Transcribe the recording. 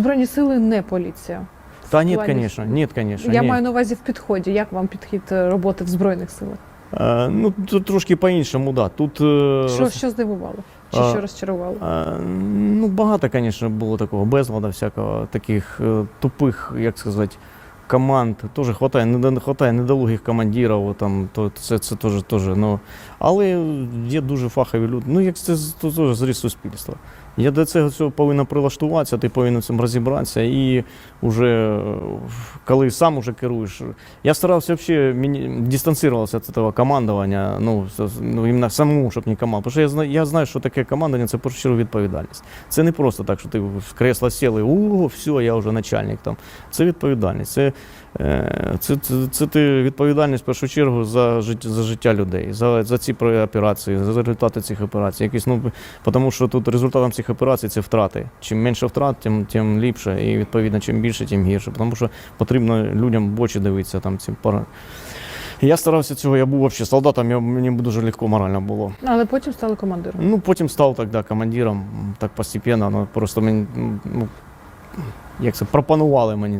Збройні сили не поліція. Та ні, звісно, ні, звісно. Я ні. маю на увазі в підході. Як вам підхід е, роботи в Збройних силах? Е, ну, тут трошки по-іншому, да. Тут е, Що, роз- що здивувало? Чи А, що розчарувало? А, Ну, багато, звісно, було такого безладу, всякого, таких тупих, як сказати, команд. Теж хватає, не, хватає недолугих командирів, там, то, це, це теж, теж, ну, але є дуже фахові люди. Ну, як це то теж зріст суспільства. Я до цього всього повинен прилаштуватися, ти повинен цим розібратися. І вже коли сам уже керуєш. Я старався взагалі мені дистанцировался від цього командування, ну, ну іменно самому, щоб не команд. Тому що я знаю, я знаю, що таке командування це першу чергу відповідальність. Це не просто так, що ти в кресло сів і о, все, я вже начальник там. Це відповідальність. Це, це, це, це ти відповідальність в першу чергу за життя, за життя людей, за, за ці операції, за результати цих операцій. Якісь, ну, тому що тут результатом цих операцій це втрати. Чим менше втрат, тим, тим ліпше. І відповідно, чим більше, тим гірше. Тому що потрібно людям в очі дивитися там ці пара. Я старався цього, я був взагалі солдатом, я, мені дуже легко морально було. Але потім стали командиром. Ну, потім став тоді командиром, так постепенно, ну, просто мені, ну, як це, пропонували мені